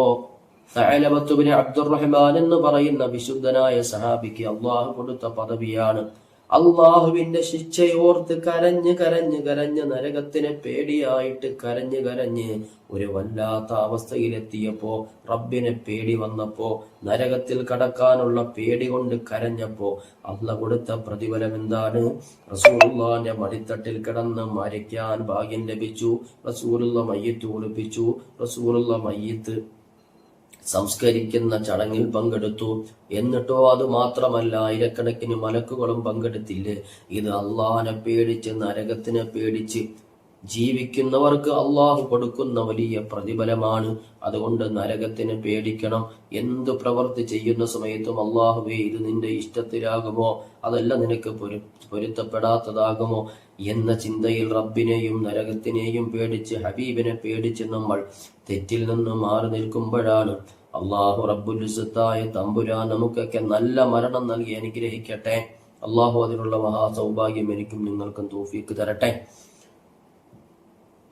സഹലബത്തുബിന് അബ്ദുറഹ്മാൻ എന്ന് പറയുന്ന വിശുദ്ധനായ സഹാബിക്ക് അള്ളാഹു കൊടുത്ത പദവിയാണ്. അള്ളാഹുവിന്റെ ശിക്ഷയോർത്ത് കരഞ്ഞ് കരഞ്ഞ് കരഞ്ഞ് നരകത്തിനെ പേടിയായിട്ട് കരഞ്ഞ് കരഞ്ഞ് ഒരു വല്ലാത്ത അവസ്ഥയിലെത്തിയപ്പോ റബ്ബിനെ പേടി വന്നപ്പോ നരകത്തിൽ കടക്കാനുള്ള പേടി കൊണ്ട് കരഞ്ഞപ്പോ അള്ള കൊടുത്ത പ്രതിഫലം എന്താണ്? റസൂലുള്ളാന്റെ മടിത്തട്ടിൽ കിടന്ന് മരിക്കാൻ ഭാഗ്യം ലഭിച്ചു. റസൂറുള്ള മയ്യത്ത് ഒളിപ്പിച്ചു റസൂറുള്ള മയ്യത്ത് സംസ്കരിക്കുന്ന ചടങ്ങിൽ പങ്കെടുത്തു. എന്നിട്ടോ അത് മാത്രമല്ല ആയിരക്കണക്കിന് മലക്കുകളും പങ്കെടുത്തില്ലേ? ഇത് അള്ളാഹനെ പേടിച്ച് നരകത്തിനെ പേടിച്ച് ജീവിക്കുന്നവർക്ക് അള്ളാഹു കൊടുക്കുന്ന വലിയ പ്രതിഫലമാണ്. അതുകൊണ്ട് നരകത്തിന് പേടിക്കണം. എന്തു പ്രവൃത്തി ചെയ്യുന്ന സമയത്തും അള്ളാഹുവേ ഇത് നിന്റെ ഇഷ്ടത്തിലാകുമോ? അതല്ല നിനക്ക് പൊരു പൊരുത്തപ്പെടാത്തതാകുമോ? എന്ന ചിന്തയിൽ റബ്ബിനെയും നരകത്തിനെയും പേടിച്ച് ഹബീബിനെ പേടിച്ച് നമ്മൾ തെറ്റിൽ നിന്ന് മാറി നിൽക്കുമ്പോഴാണ് അള്ളാഹു റബ്ബുലുസത്തായ തമ്പുരാൻ നമുക്കൊക്കെ നല്ല മരണം നൽകി അനുഗ്രഹിക്കട്ടെ. അള്ളാഹു അതിനുള്ള മഹാസൗഭാഗ്യം എനിക്കും നിങ്ങൾക്കും തോഫിക്ക് തരട്ടെ.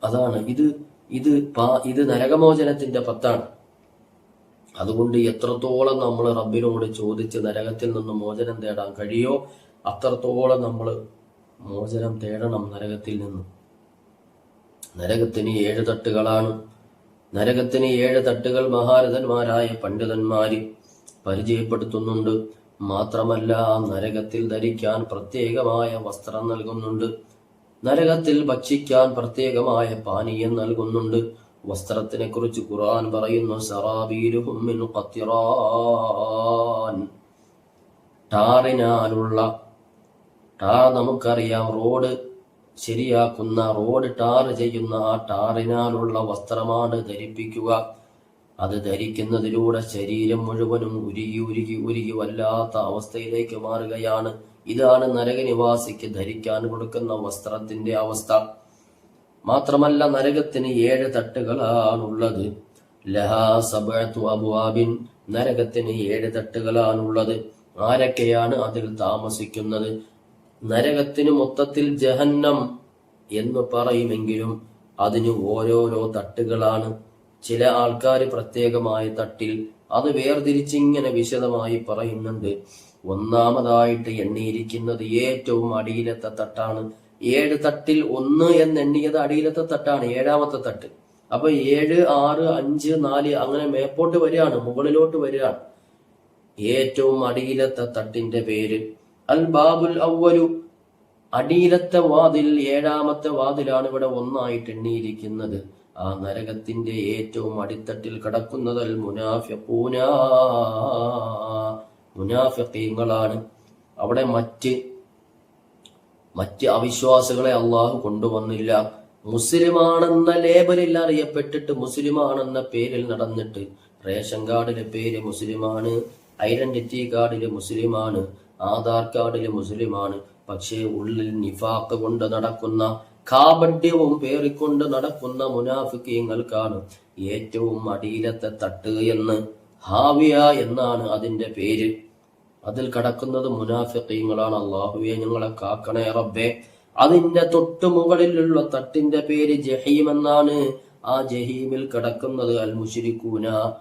അതാണ്. ഇത് ഇത് ഇത് നരകമോചനത്തിന്റെ പത്താണ്. അതുകൊണ്ട് എത്രത്തോളം നമ്മൾ റബ്ബിനോട് ചോദിച്ച് നരകത്തിൽ നിന്ന് മോചനം തേടാൻ കഴിയോ അത്രത്തോളം നമ്മൾ മോചനം തേടണം നരകത്തിൽ നിന്ന്. നരകത്തിന് ഏഴ് തട്ടുകളാണ്. നരകത്തിന് ഏഴ് തട്ടുകൾ മഹാരഥന്മാരായ പണ്ഡിതന്മാര് പരിചയപ്പെടുത്തുന്നുണ്ട്. മാത്രമല്ല നരകത്തിൽ ധരിക്കാൻ പ്രത്യേകമായ വസ്ത്രം നൽകുന്നുണ്ട്. നരകത്തിൽ ഭക്ഷിക്കാൻ പ്രത്യേകമായ പാനീയം നൽകുന്നുണ്ട്. വസ്ത്രത്തിനെ കുറിച്ച് ഖുർആൻ പറയുന്നു സറാബീലുഹും മിൻ ഖത്തിറാൻ ടാറിനാലുള്ള ടാർ നമുക്കറിയാം റോഡ് ശരിയാക്കുന്ന റോഡ് ടാർ ചെയ്യുന്ന ആ ടാറിനാലുള്ള വസ്ത്രമാണ് ധരിപ്പിക്കുക. അത് ധരിക്കുന്നതിലൂടെ ശരീരം മുഴുവനും ഉരുകി ഉരുകി ഉരുകി വല്ലാത്ത അവസ്ഥയിലേക്ക് മാറുകയാണ്. ഇതാണ് നരകനിവാസിക്ക് ധരിക്കാൻ കൊടുക്കുന്ന വസ്ത്രത്തിന്റെ അവസ്ഥ. മാത്രമല്ല നരകത്തിന് ഏഴ് തട്ടുകളാണുള്ളത്. ലഹാ നരകത്തിന് ഏഴ് തട്ടുകളാണുള്ളത്. ആരൊക്കെയാണ് അതിൽ താമസിക്കുന്നത്? നരകത്തിന് മൊത്തത്തിൽ ജഹന്നം എന്ന് പറയുമെങ്കിലും അതിന് ഓരോരോ തട്ടുകളാണ്. ചില ആൾക്കാർ പ്രത്യേകമായ തട്ടിൽ അത് വേർതിരിച്ചിങ്ങനെ വിശദമായി പറയുന്നുണ്ട്. ഒന്നാമതായിട്ട് എണ്ണിയിരിക്കുന്നത് ഏറ്റവും അടിയിലത്തെ തട്ടാണ്. ഏഴ് തട്ടിൽ ഒന്ന് എന്ന് എണ്ണിയത് അടിയിലത്തെ തട്ടാണ് ഏഴാമത്തെ തട്ട്. അപ്പൊ ഏഴ് ആറ് അഞ്ച് നാല് അങ്ങനെ മേപ്പോട്ട് വരികയാണ് മുകളിലോട്ട് വരികയാണ്. ഏറ്റവും അടിയിലത്തെ തട്ടിന്റെ പേര് അൽ ബാബുൽ അവലു അടിയിലത്തെ വാതിൽ ഏഴാമത്തെ വാതിലാണ് ഇവിടെ ഒന്നായിട്ട് എണ്ണിയിരിക്കുന്നത്. ആ നരകത്തിന്റെ ഏറ്റവും അടിത്തട്ടിൽ കിടക്കുന്നത് അൽ മുനാഫിഖൂന മുനാഫിഖീങ്ങളാണ്. അവിടെ മറ്റ് മറ്റ് അവിശ്വാസികളെ അള്ളാഹു കൊണ്ടുവന്നില്ല. മുസ്ലിമാണെന്ന ലേബലിൽ അറിയപ്പെട്ടിട്ട് മുസ്ലിമാണെന്ന പേരിൽ നടന്നിട്ട് റേഷൻ കാർഡിലെ പേര് മുസ്ലിമാണ് ഐഡന്റിറ്റി കാർഡിൽ മുസ്ലിമാണ് ആധാർ കാർഡിൽ മുസ്ലിമാണ്. പക്ഷേ ഉള്ളിൽ നിഫാക്ക് കൊണ്ട് നടക്കുന്ന കാപഡ്യവും പേറിക്കൊണ്ട് നടക്കുന്ന മുനാഫിക്കീങ്ങൾക്കാണ് ഏറ്റവും അടിയിലത്തെ തട്ട് എന്ന് ഹാവിയ എന്നാണ് അതിന്റെ പേര്. അതിൽ കടക്കുന്നത് മുനാഫിക്കീങ്ങളാണ് അള്ളാഹുവെ ഞങ്ങളെ കാക്കണേ റബ്ബെ. അതിന്റെ തൊട്ടു മുകളിലുള്ള തട്ടിന്റെ പേര് ജഹീം എന്നാണ്. ആ ജഹീമിൽ കിടക്കുന്നത് അൽ മുഷിരിക്കൂന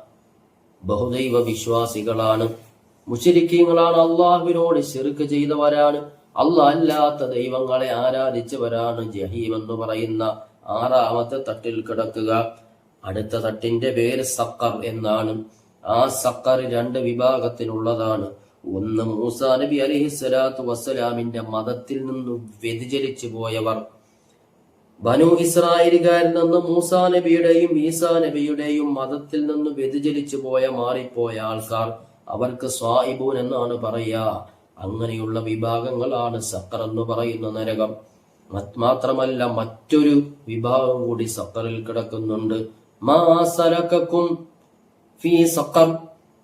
ബഹുദൈവ വിശ്വാസികളാണ്. മുഷിരിക്കീങ്ങളാണ് അള്ളാഹുവിനോട് ശിർക്ക് ചെയ്തവരാണ്. അള്ളാഹ് അല്ലാത്ത ദൈവങ്ങളെ ആരാധിച്ചവരാണ് ജഹീം എന്ന് പറയുന്ന ആറാമത്തെ തട്ടിൽ കിടക്കുക. അടുത്ത തട്ടിന്റെ പേര് സക്കർ എന്നാണ്. ആ സക്കർ രണ്ട് വിഭാഗത്തിനുള്ളതാണ് ഒന്ന് മൂസ നബി അലഹി സ്വലാത്തു വസ്സലാമിന്റെ മതത്തിൽ നിന്നും വ്യതിചലിച്ചു പോയവർ. ബനു ഇസ്രായേലുകാരിൽ നിന്ന് മൂസാ നബിയുടെയും ഈസാ നബിയുടെയും മതത്തിൽ നിന്ന് വ്യതിചലിച്ചു പോയ മാറിപ്പോയ ആൾക്കാർ അവർക്ക് സ്വായിബൂൻ എന്നാണ് പറയുക. അങ്ങനെയുള്ള വിഭാഗങ്ങളാണ് സക്കർ എന്ന് പറയുന്ന നരകം. മാത്രമല്ല മറ്റൊരു വിഭാഗം കൂടി സക്കറിൽ കിടക്കുന്നുണ്ട്. മാ സലക്കും ഫീ സക്കർ.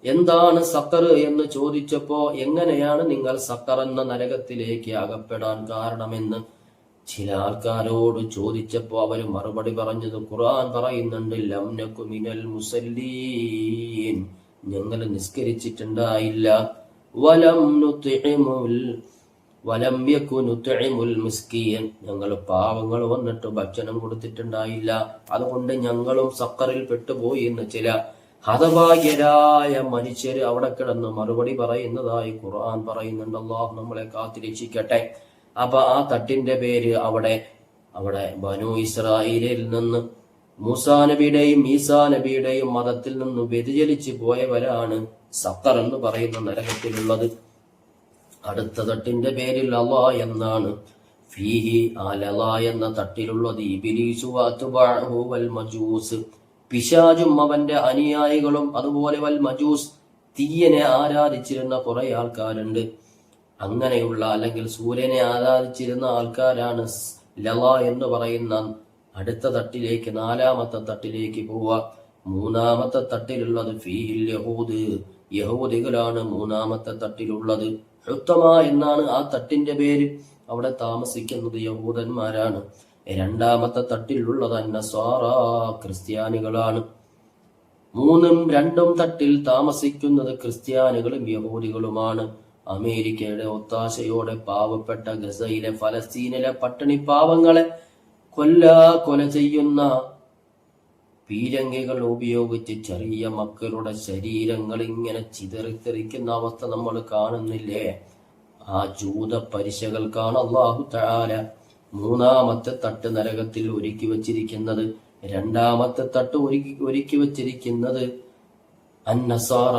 എന്താണ് സക്കർ എന്ന് ചോദിച്ചപ്പോ എങ്ങനെയാണ് നിങ്ങൾ സക്കർ എന്ന നരകത്തിലേക്ക് അകപ്പെടാൻ കാരണമെന്ന് ചില ആൾക്കാരോട് ചോദിച്ചപ്പോ അവർ മറുപടി പറഞ്ഞത് ഖുർആൻ പറയുന്നുണ്ട് ലംനക്കു മിനൽ മുസല്ലീൻ. ഞങ്ങൾ നിസ്കരിച്ചിട്ടുണ്ടായില്ല. വലം വലം ഞങ്ങൾ പാവങ്ങൾ വന്നിട്ട് ഭക്ഷണം കൊടുത്തിട്ടുണ്ടായില്ല. അതുകൊണ്ട് ഞങ്ങളും സക്കറിൽ പെട്ടുപോയി എന്ന് ചില ഹതഭാഗ്യരായ മനുഷ്യര് അവിടെ കിടന്ന് മറുപടി പറയുന്നതായി ഖുർആൻ പറയുന്നുണ്ട്. അള്ളാഹു നമ്മളെ കാത്തിരക്ഷിക്കട്ടെ അപ്പൊ ആ തട്ടിന്റെ പേര് അവിടെ അവിടെ ബനു ഇസ്രായേലിൽ നിന്ന് മൂസാ നബിയുടെയും ഈസാ നബിയുടെയും മതത്തിൽ നിന്ന് വ്യതിചലിച്ച് പോയവരാണ് സത്തർ എന്ന് പറയുന്ന നരകത്തിലുള്ളത്. അടുത്ത തട്ടിന്റെ പേരിൽ അള്ളാ എന്നാണ്. ഫീഹി അലല എന്ന തട്ടിലുള്ളത്. ഇബിലീസു മജൂസ്. പിശാചും അവന്റെ അനുയായികളും അതുപോലെ വൽ മജൂസ് തീയനെ ആരാധിച്ചിരുന്ന കുറെ ആൾക്കാരുണ്ട്. അങ്ങനെയുള്ള അല്ലെങ്കിൽ സൂര്യനെ ആരാധിച്ചിരുന്ന ആൾക്കാരാണ് ലല എന്ന് പറയുന്ന അടുത്ത തട്ടിലേക്ക് നാലാമത്തെ തട്ടിലേക്ക് പോവുക. മൂന്നാമത്തെ തട്ടിലുള്ളത് ഫീഹിൽ യഹൂദ്. യഹൂദികളാണ് മൂന്നാമത്തെ തട്ടിലുള്ളത്. ഹൃത്തമ എന്നാണ് ആ തട്ടിന്റെ പേര്. അവിടെ താമസിക്കുന്നത് യഹൂദന്മാരാണ്. രണ്ടാമത്തെ തട്ടിലുള്ളത് അന്നസ്വാറ ക്രിസ്ത്യാനികളാണ്. മൂന്നും രണ്ടും തട്ടിൽ താമസിക്കുന്നത് ക്രിസ്ത്യാനികളും യഹൂദികളുമാണ്. അമേരിക്കയുടെ ഒത്താശയോടെ പാവപ്പെട്ട ഗസയിലെ ഫലസ്തീനിലെ പട്ടിണി പാവങ്ങളെ കൊല്ലാ കൊല ചെയ്യുന്ന പീരങ്കികൾ ഉപയോഗിച്ച് ചെറിയ മക്കളുടെ ശരീരങ്ങൾ ഇങ്ങനെ ചിതറിത്തെറിക്കുന്ന അവസ്ഥ നമ്മൾ കാണുന്നില്ലേ? ആ ജൂത പരിശകൾക്കാണ് അള്ളാഹു താല മൂന്നാമത്തെ തട്ട് നരകത്തിൽ ഒരുക്കി വച്ചിരിക്കുന്നത് രണ്ടാമത്തെ തട്ട് ഒരുക്കി ഒരുക്കി വച്ചിരിക്കുന്നത് അന്നസാറ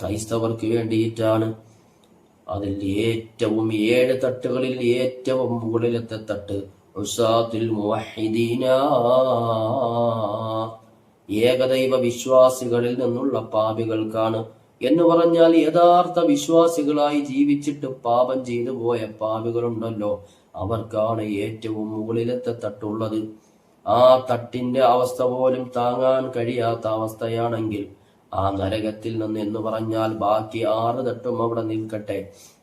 ക്രൈസ്തവർക്ക് വേണ്ടിയിട്ടാണ്. അതിൽ ഏറ്റവും ഏഴ് തട്ടുകളിൽ ഏറ്റവും മുകളിലത്തെ തട്ട് ഉസാത്തുൽ ഏകദൈവ വിശ്വാസികളിൽ നിന്നുള്ള പാപികൾക്കാണ് എന്ന് പറഞ്ഞാൽ യഥാർത്ഥ വിശ്വാസികളായി ജീവിച്ചിട്ട് പാപം ചെയ്തു പോയ പാപികളുണ്ടല്ലോ. അവർക്കാണ് ഏറ്റവും മുകളിലത്തെ തട്ടുള്ളത്. ആ തട്ടിന്റെ അവസ്ഥ പോലും താങ്ങാൻ കഴിയാത്ത അവസ്ഥയാണെങ്കിൽ ആ നരകത്തിൽ നിന്ന് എന്ന് പറഞ്ഞാൽ ബാക്കി ആറ് തട്ടും അവിടെ നിൽക്കട്ടെ.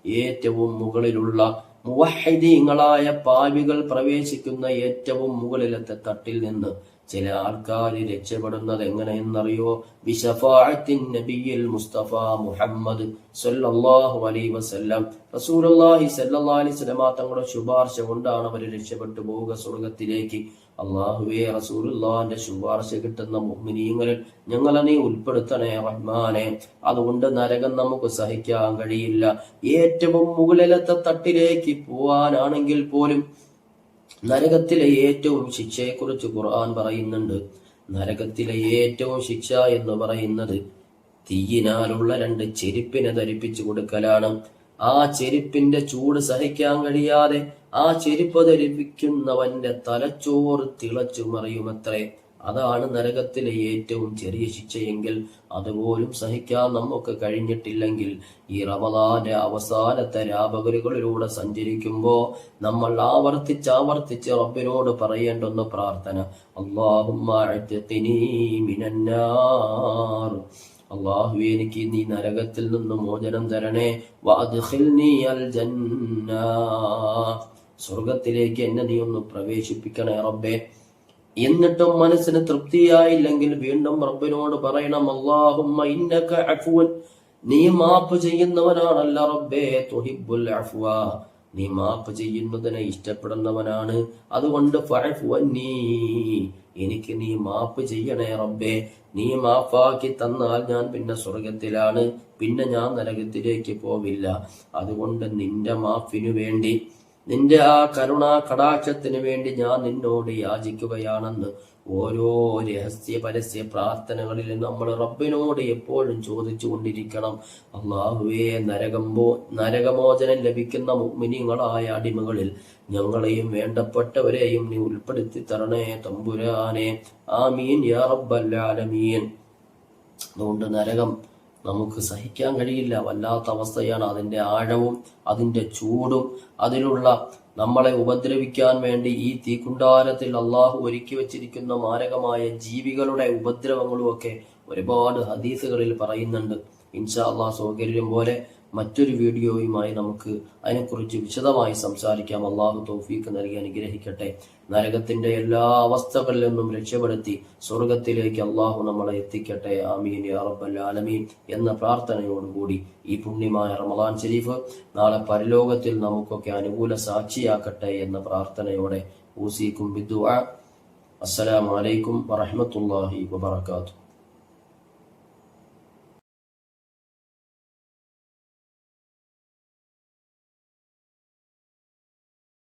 ഏറ്റവും മുകളിലുള്ള മുവഹിദീങ്ങളായ പാവികൾ പ്രവേശിക്കുന്ന ഏറ്റവും മുകളിലത്തെ തട്ടിൽ നിന്ന് ചില ആൾക്കാർ രക്ഷപ്പെടുന്നത് എങ്ങനെയെന്നറിയോ? ബിഷഫാഅത്തിൻ മുഹമ്മദ് സല്ലല്ലാഹു അലൈഹി വസല്ലം. റസൂലുള്ളാഹി അലൈഹി വസല്ലമ തങ്ങളുടെ ശുപാർശ കൊണ്ടാണ് അവർ രക്ഷപ്പെട്ടു പോവുക സ്വർഗത്തിലേക്ക് അള്ളാഹുവേ റസൂലുള്ളാഹിന്റെ ശുപാർശ കിട്ടുന്ന മുഅ്മിനീങ്ങളിൽ ഞങ്ങളെ നീ ഉൾപ്പെടുത്തണേ റഹ്മാനെ. അതുകൊണ്ട് നരകം നമുക്ക് സഹിക്കാൻ കഴിയില്ല. ഏറ്റവും മുകളിലത്തെ തട്ടിലേക്ക് പോവാനാണെങ്കിൽ പോലും നരകത്തിലെ ഏറ്റവും ശിക്ഷയെക്കുറിച്ച് ഖുർആൻ പറയുന്നുണ്ട്. നരകത്തിലെ ഏറ്റവും ശിക്ഷ എന്ന് പറയുന്നത് തീയിനാലുള്ള രണ്ട് ചെരുപ്പിനെ ധരിപ്പിച്ചു കൊടുക്കലാണ്. ആ ചെരുപ്പിന്റെ ചൂട് സഹിക്കാൻ കഴിയാതെ ആ ചെരുപ്പ് ധരിപ്പിക്കുന്നവന്റെ തലച്ചോറ് തിളച്ചു മറിയുമത്രേ അതാണ് നരകത്തിലെ ഏറ്റവും ചെറിയ ശിക്ഷയെങ്കിൽ അതുപോലും സഹിക്കാൻ നമുക്ക് കഴിഞ്ഞിട്ടില്ലെങ്കിൽ ഈ റമദാന്റെ അവസാനത്തെ രാപകലുകളിലൂടെ സഞ്ചരിക്കുമ്പോ നമ്മൾ ആവർത്തിച്ച് ആവർത്തിച്ച് റബ്ബിനോട് പറയേണ്ടുന്ന പ്രാർത്ഥന അള്ളാഹുമാർ അള്ളാഹു എനിക്ക് നീ നരകത്തിൽ നിന്ന് മോചനം തരണേ. സ്വർഗത്തിലേക്ക് എന്നെ നീ ഒന്ന് പ്രവേശിപ്പിക്കണേ റബ്ബേ. എന്നിട്ടും മനസ്സിന് തൃപ്തിയായില്ലെങ്കിൽ വീണ്ടും റബ്ബിനോട് പറയണം അള്ളാഹുമ്മ ഇന്നക നീ മാപ്പ് ചെയ്യുന്നവനാണല്ല റബ്ബേ തുഹിബുൽ അഫ്വ. നീ മാപ്പ് ചെയ്യുന്നതിനെ ഇഷ്ടപ്പെടുന്നവനാണ്. അതുകൊണ്ട് നീ എനിക്ക് നീ മാപ്പ് ചെയ്യണേ റബ്ബേ. നീ മാപ്പാക്കി തന്നാൽ ഞാൻ പിന്നെ സ്വർഗത്തിലാണ് പിന്നെ ഞാൻ നരകത്തിലേക്ക് പോവില്ല. അതുകൊണ്ട് നിന്റെ മാപ്പിനു വേണ്ടി നിന്റെ ആ കരുണ കടാക്ഷത്തിന് വേണ്ടി ഞാൻ നിന്നോട് യാചിക്കുകയാണെന്ന് ഓരോ രഹസ്യ പരസ്യ പ്രാർത്ഥനകളിൽ നമ്മൾ റബ്ബിനോട് എപ്പോഴും ചോദിച്ചു കൊണ്ടിരിക്കണം അള്ളാഹുവേ നരകമ്പോ നരകമോചനം ലഭിക്കുന്ന മുഗ്മിനിങ്ങളായ അടിമകളിൽ ഞങ്ങളെയും വേണ്ടപ്പെട്ടവരെയും നീ ഉൾപ്പെടുത്തി തരണേ തമ്പുരാനെ. ആമീൻ യാ റബ്ബല്ലാലമീൻ അതുകൊണ്ട് നരകം നമുക്ക് സഹിക്കാൻ കഴിയില്ല. വല്ലാത്ത അവസ്ഥയാണ് അതിന്റെ ആഴവും അതിന്റെ ചൂടും. അതിലുള്ള നമ്മളെ ഉപദ്രവിക്കാൻ വേണ്ടി ഈ തീക്കുണ്ടാരത്തിൽ അള്ളാഹു ഒരുക്കി വച്ചിരിക്കുന്ന മാരകമായ ജീവികളുടെ ഉപദ്രവങ്ങളും ഒക്കെ ഒരുപാട് ഹദീസുകളിൽ പറയുന്നുണ്ട്. ഇൻഷാ അള്ളാഹ് സൗകര്യം പോലെ മറ്റൊരു വീഡിയോയുമായി നമുക്ക് അതിനെക്കുറിച്ച് വിശദമായി സംസാരിക്കാം. അള്ളാഹു തൗഫീക്ക് നൽകി അനുഗ്രഹിക്കട്ടെ. നരകത്തിന്റെ എല്ലാ അവസ്ഥകളിൽ നിന്നും രക്ഷപ്പെടുത്തി സ്വർഗത്തിലേക്ക് അള്ളാഹു നമ്മളെ എത്തിക്കട്ടെ. ആമീൻ യാ റബ്ബൽ ആലമീൻ എന്ന പ്രാർത്ഥനയോടുകൂടി ഈ പുണ്യമായ റമദാൻ ഷരീഫ് നാളെ പരലോകത്തിൽ നമുക്കൊക്കെ അനുകൂല സാക്ഷിയാക്കട്ടെ എന്ന പ്രാർത്ഥനയോടെ ഊസിക്കും ബിദ്ദുഅ അസ്സലാമു അലൈക്കും വറഹ്മത്തുള്ളാഹി വബറകാതുഹു.